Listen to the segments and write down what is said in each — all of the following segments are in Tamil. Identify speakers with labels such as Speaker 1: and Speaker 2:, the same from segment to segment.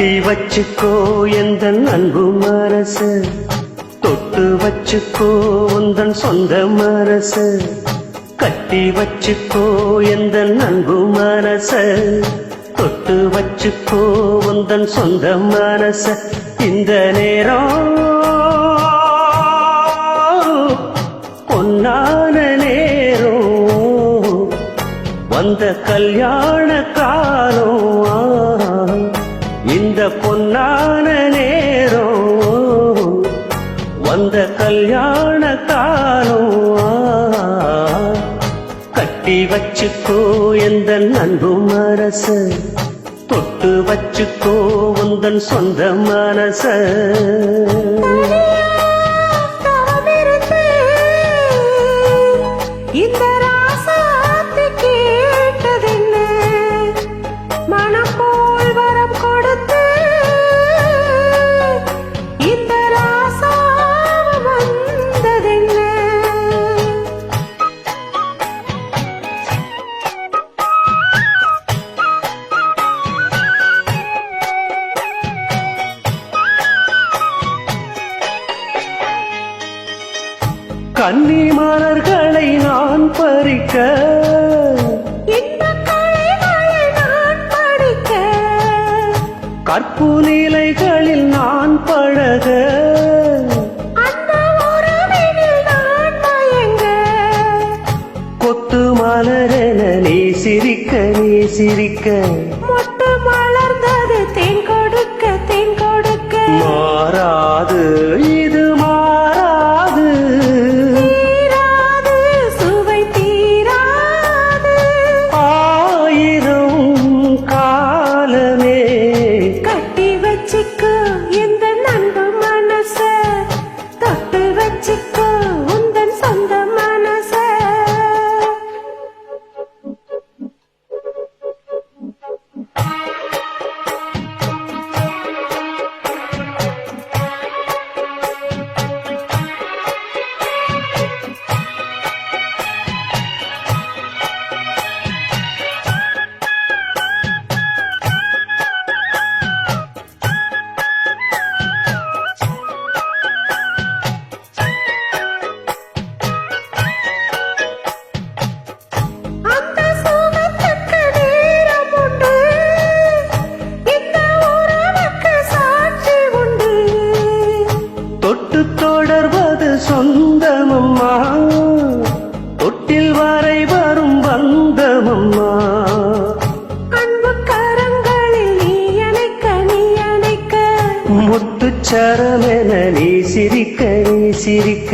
Speaker 1: கட்டி வச்சுக்கோ எந்த அன்பு மரசு. தொட்டு வச்சுக்கோ உந்தன் சொந்த மரசு. கட்டி வச்சுக்கோ எந்த அன்பு மரச. தொட்டு வச்சுக்கோ உந்தன் சொந்த மனச இந்த நேரம் பொன்னான நேரம். வந்த கல்யாண காலம் கட்டி வச்சுக்கோ எந்த அன்பு மரச தொட்டு வச்சுக்கோ உந்தன் சொந்த மனச. கன்னி மலர்களை நான் பறிக்க. கற்பு நிலைகளில் நான் பழக. கொத்து மலரென நீ சிரிக்க நீ சிரிக்க.
Speaker 2: தொட்டு
Speaker 1: சொந்தமம்மா தொட்டில் வரை வரும்
Speaker 2: அணைக்க
Speaker 1: முத்துச்சரமென நீ சிரிக்க நீ சிரிக்க.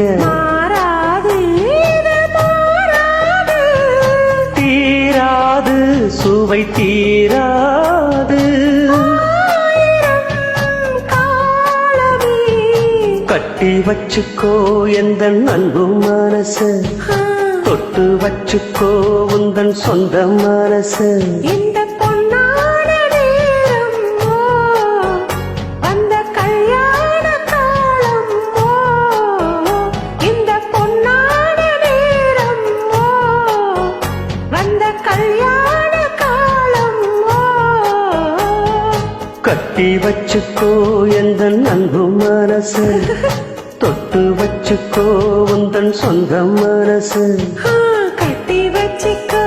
Speaker 1: தீராது சுவை தீராது. கட்டி வச்சுக்கோ எந்த அன்பு மனசு. தொட்டு வச்சுக்கோ உந்தன் சொந்த மனசு.
Speaker 2: இந்த பொன்னான நேரம் ஓ அந்த கல்யாண காலம் இந்த பொன்னான நேரம் ஓ வந்த கல்யாண காலம். ஓ
Speaker 1: கட்டி வச்சுக்கோ எந்த அன்பு மனசு. தொட்டு வச்சுக்கோ உந்தன் சொந்த மனசு.
Speaker 2: கட்டி வச்சுக்கோ.